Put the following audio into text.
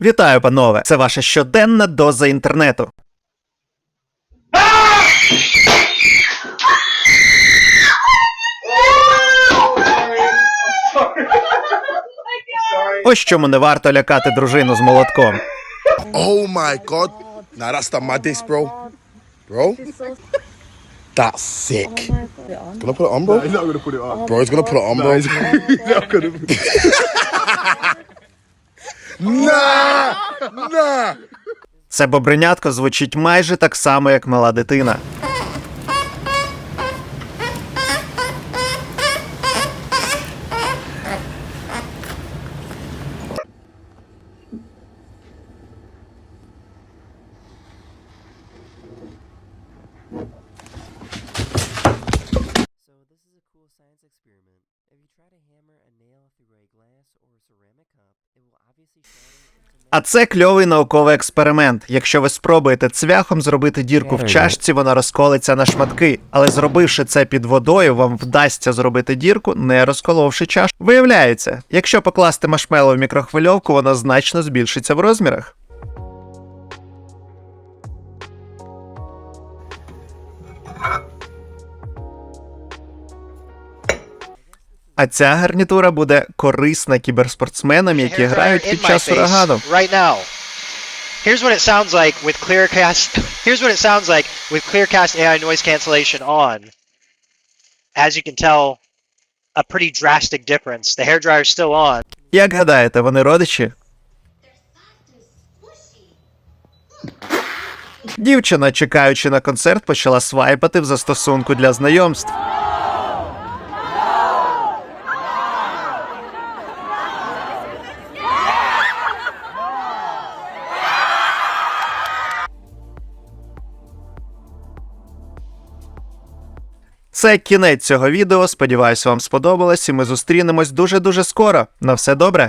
Вітаю, панове! Це ваша щоденна доза інтернету. Ось чому не варто лякати дружину з молотком. Oh my god. Nah, that's the maddest, bro. Bro? That's sick. Gonna put it on, bro? He's not gonna put it on. Bro, he's gonna put it on, bro. He's not gonna. Це бобринятко звучить майже так само, як мала дитина. So this is a cool science experiment. If you try to hammer a nail through a glass or a ceramic cup, it will obviously shatter А це кльовий науковий експеримент. Якщо ви спробуєте цвяхом зробити дірку в чашці, вона розколиться на шматки. Але зробивши це під водою, вам вдасться зробити дірку, не розколовши чашку. Виявляється, якщо покласти машмело в мікрохвильовку, воно значно збільшиться в розмірах. А ця гарнітура буде корисна кіберспортсменам, які грають під час урагану. Here's what it sounds like with Clearcast. Here's what it sounds like with Clearcast AI noise cancellation on. As you can tell, a pretty drastic difference. The hair dryer's still on. Як гадаєте, вони родичі? Дівчина, чекаючи на концерт, почала свайпати в застосунку для знайомств. Це кінець цього відео. Сподіваюсь, вам сподобалось, і ми зустрінемось дуже дуже скоро. На все добре.